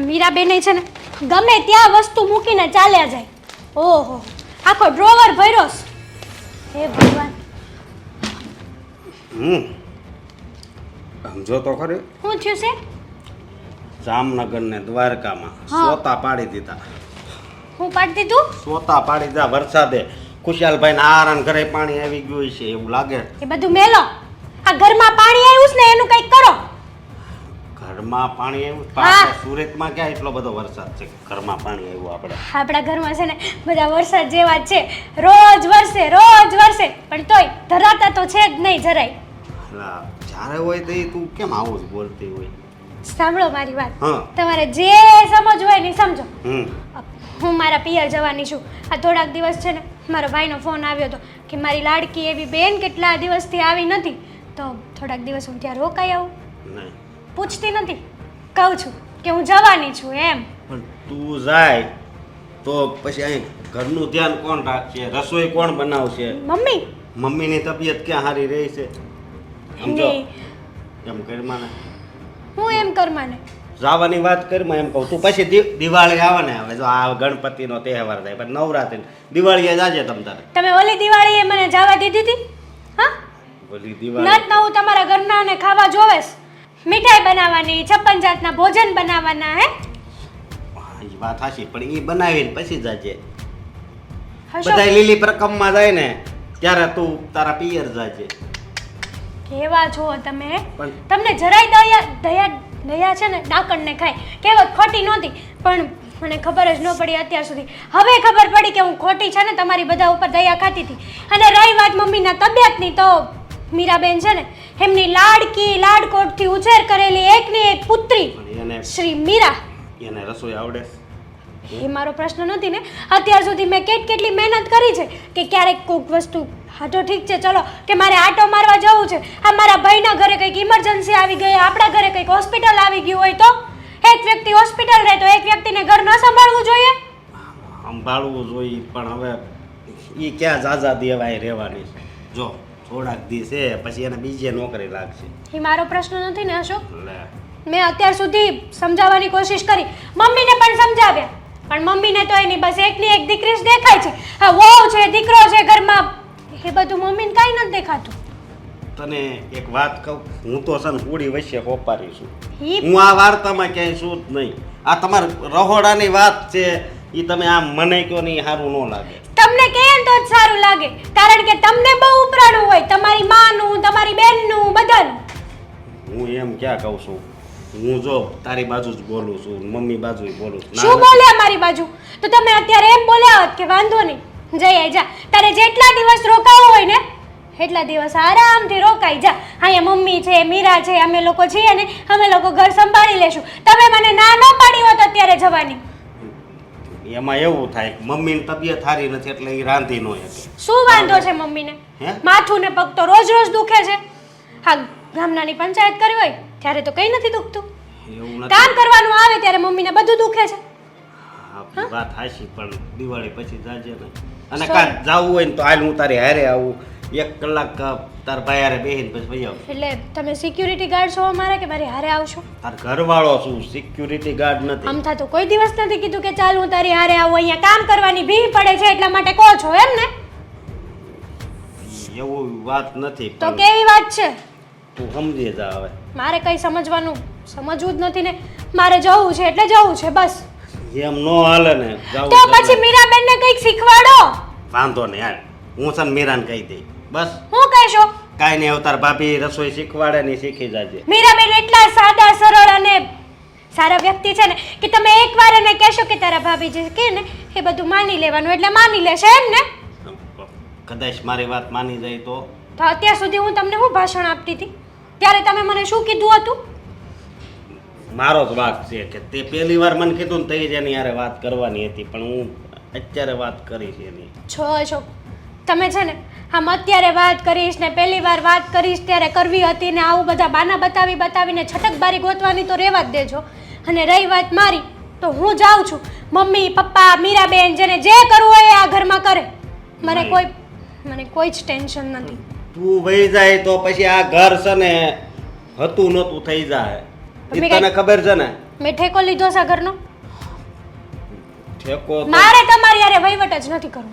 મીરાબેને છે ને ગમે ત્યાં વસ્તુ મૂકીને ચાલ્યા જાય. ઓહો આખો ડ્રોવર ભર્યો હે ભગવાન. હમ. સમજો તો ખરી. શું થયું છે? જામનગર ને દ્વારકામાં સોતા પાડી દીધા. હું પાડી દીધું? સોતા પાડી દીધા વરસાદે. ખુશાલભાઈ ના આરાન ઘરે પાણી આવી ગયું છે એવું લાગે. એ બધું મેલો. આ ઘરમાં પાણી આવ્યું છે ને એનું કંઈક કરો. ઘરમાં પાણી આવ્યું? પાછા સુરતમાં ક્યાં એટલો બધો વરસાદ છે? ઘરમાં પાણી આવ્યું આપણે. આપણા ઘરમાં છે ને બધા વરસાદ જેવા જ છે. રોજ વરસે રોજ વરસે. પણ તોય ધરાતા તો છે જ નહીં જરાય. જ્યારે હોય તો તું કેમ આવું જ બોલતી હોય? સાંભળો મારી વાત. તમારે જે સમજવું હોય ને સમજો. હું મારા પિયર જવાની છું. આ થોડાક દિવસ છે ને મારા ભાઈનો ફોન આવ્યો હતો કે મારી લાડકી એવી બેન કેટલા દિવસથી આવી નથી. તો થોડાક દિવસ હું ત્યાં રોકાઈ આવું. નહીં. પૂછતી નથી. કહું છું કે હું જવાની છું એમ. પણ તું જાય તો પછી અહીં ઘરનું ધ્યાન કોણ રાખશે? રસોઈ કોણ બનાવશે? મમ્મી. મમ્મીની તબિયત ક્યાં સારી રહી છે? સમજો નહીં એમ કરી મને હું એમ કરમાને. જવાની વાત કરીમાં એમ કહું. તું પછી દિ- દિવાળી આવે ને હવે જો આ ગણપતિનો તહેવાર થાય પછી નવરાત્રી દિવાળીએ જાજે તમ તારે. તમે ઓલી દિવાળીએ મને જવા દીધી હતી? હા? ઓલી દિવાળી નત હું તમારા ઘરના ને ખાવા જોવેસ મીઠાઈ બનાવવાની છપ્પન જાતના ભોજન બનાવવાના હે? હા, ઈ વાત હાચી પણ એ બનાવીને પછી જાજે. હશો. બધા લીલી પ્રકમમાં જાય ને ત્યારે તું તારા પિયર જાજે. કેવા છો તમે? પણ તમને જરાય દયા દયા દયા છે ને ડાકણને ખાય. કહેવત ખોટી નહોતી પણ મને ખબર જ ન પડી અત્યાર સુધી. હવે ખબર પડી કે હું ખોટી છે ને તમારી બધા ઉપર દયા ખાતી હતી. અને રહી વાત મમ્મીના તબિયતની તો મીરાબેન છે ને એમની લાડકી લાડકોટથી ઉછેર કરેલી એકની એક પુત્રી એને શ્રી મીરા. એને રસોઈ આવડે એ મારો પ્રશ્ન નથી ને. અત્યાર સુધી મેં કેટ કેટલી મહેનત કરી છે કે ક્યારેક કોઈક વસ્તુ હા તો ઠીક છે ચલો કે મારે આટો મારવા જવું છે. આ મારા ભાઈના ઘરે કંઈક ઇમરજન્સી આવી ગઈ આપણા ઘરે કંઈક હોસ્પિટલ આવી ગયું હોય તો? એક વ્યક્તિ હોસ્પિટલ રહે તો એક વ્યક્તિને ઘર ન સંભાળવું જોઈએ? સંભાળવું જોઈએ પણ હવે એ ક્યાં જાજા દેવાય રહેવાની જો થોડાક દી છે પછી એને બીજે નોકરી લાગશે. એ મારો પ્રશ્ન નથી ને અશોક? મેં અત્યાર સુધી સમજાવવાની કોશિશ કરી. મમ્મીને પણ સમજાવ્યા. પણ મમ્મીને તો એની બસ એકની એક દીકરી જ દેખાય છે. હા વહુ છે દીકરો છે ઘરમાં. એ બધું મમ્મીને કાંઈ નથી દેખાતું. તને એક વાત કહું હું તો સન પૂરી વચ્ચે કોપારી છું. હું આ વાર્તામાં ક્યાંય છું જ નહીં. આ તમારા રહોડાની વાત છે એ તમે આમ મને કયો નહીં સારું ન લાગે. તમને કહે ને તો જ સારું લાગે? કારણ કે તમને બહુ ઉપરાણું હોય. તમારી માનું તમારી બેનનું બધાનું. હું એમ ક્યાં કહું છું? હું જો તારી બાજુ જ બોલું છું મમ્મી બાજુ બોલું છું. શું બોલ્યા મારી બાજુ? તો તમે અત્યારે એમ બોલ્યા હોત કે વાંધો નહીં. જઈ આય જા. તારે જેટલા દિવસ રોકાવું હોય ને એટલા દિવસ આરામથી રોકાઈ જા. અહીંયા મમ્મી છે મીરા છે અમે લોકો છીએ ને અમે લોકો ઘર સંભાળી લેશું. તમે મને ના ન પાડી હોત અત્યારે જવાની. એમાં એવું થાય કે મમ્મીની તબિયત સારી નથી એટલે એ રાંધી નો શકે. શું વાંધો છે મમ્મીને? હે? માથું ને પગ તો રોજ રોજ દુખે છે. હા ગામનાની પંચાયત કરી હોય ત્યારે તો કંઈ નથી દુખતું. એવું કામ નથી કરવાનું આવે ત્યારે મમ્મીને બધું દુખે છે. વાત હાશી પણ દિવાળી પછી જાજે ને અને કાં જાવું હોય ને તો હાલ હું તારી હારે આવું. એક કલાક તાર ભાઈ હારે બેહીને પછી ભાઈ આવું એટલે તમે સિક્યુરિટી ગાર્ડ છો અમારે કે મારી હારે આવશો? તાર ઘરવાળો છું સિક્યુરિટી ગાર્ડ નથી. આમથા તો કોઈ દિવસ નથી કીધું કે ચાલ હું તારી હારે આવું અહીંયા કામ કરવાની ભી પડે છે એટલા માટે કહો છો એમ ને? એવું વાત નથી તો કેવી વાત છે? તું સમજી જા હવે. મારે કંઈ સમજવાનું સમજવું જ નથી ને. મારે જવું છે એટલે જવું છે બસ. એમ નો હાલે ને તો પછી પછી ને. કંઈક શીખવાડો. વાંધો નહીં હાલ. હું છે મીરાને કહી દઈ બસ. હું કહેશો? કાંઈ નહીં અવતાર ભાભી રસોઈ શીખવાડે ને શીખી જાજે. મીરાબેન એટલા સાદા સરળ અને સારા વ્યક્તિ છે ને કે તમે એકવાર એને કહેશો કે તારા ભાભી જે કહે ને એ બધું માની લેવાનું એટલે માની લેશે એમ ને? કદાચ મારી વાત માની જાય તો. તો અત્યાર સુધી હું તમને શું ભાષણ આપતી હતી? ત્યારે તમે મને શું કીધું હતું? મારો જ વાક છે કે તે પહેલી વાર મને કીધું ને તે જ એની યારે વાત કરવાની હતી પણ હું અત્યારે વાત કરી છે એની. છો છો. તમે છે ને આમ અત્યારે વાત કરીશ ને પહેલી વાર વાત કરીશ ત્યારે કરવી હતી ને આવું બધા બાના બતાવી બતાવીને છટકબારી ગોતવાની તો રહેવા જ દેજો. અને રહી વાત મારી તો હું જાઉં છું. મમ્મી પપ્પા મીરાબેન જેને જે કરવું હોય એ આ ઘરમાં કરે. મને કોઈ મને કોઈ જ ટેન્શન નથી. તું વહી જાય તો પછી આ ઘર છે ને હતું નહોતું થઈ જાય. તને ખબર છે ને? મેં ઠેકો લીધો છે ઘરનો? ઠેકો મારે તમારી યારે વહીવટ જ નથી કરવો.